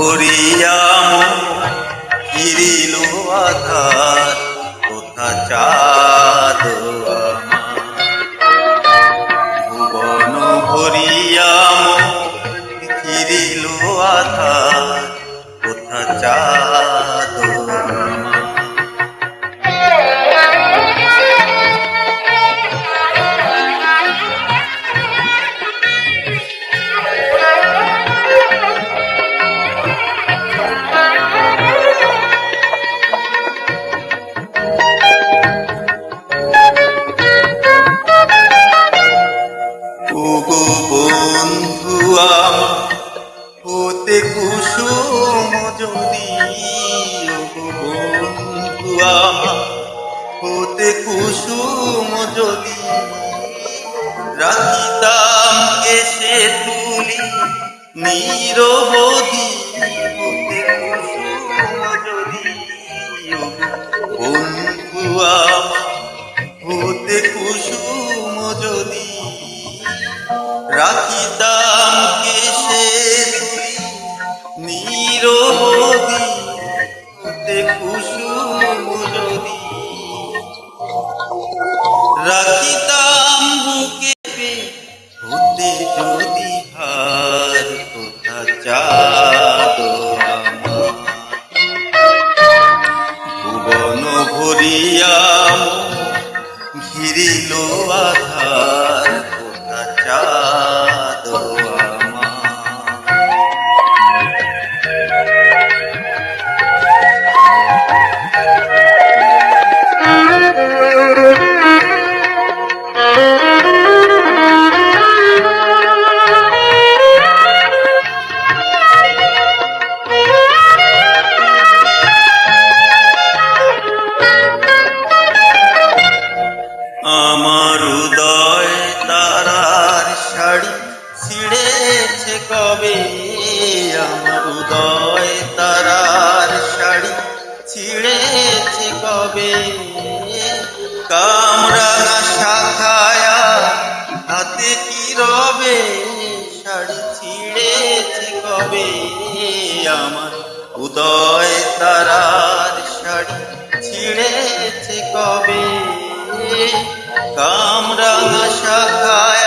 ভুবন গিরিল আধার কোথা চাঁদ ভুবন ভরিয়াম গিরিল আধার কোথা চাঁদ বন্ধু হতে কুসুম যদি বন্ধু হতে কুসুম যদি রাখিতাম এসে তুলি নিরবধি। রাখিতাম কেসে আমার উদয় তারার শাড়ি ছিঁড়েছে কবে? আমার উদয় কবে কামরাঙা শাখায়া হাতে কি রবে শাড়ি ছিঁড়েছে কবে? আমার উদয় তারার শাড়ি ছিঁড়েছে কবে? কামরাঙা শাখায়া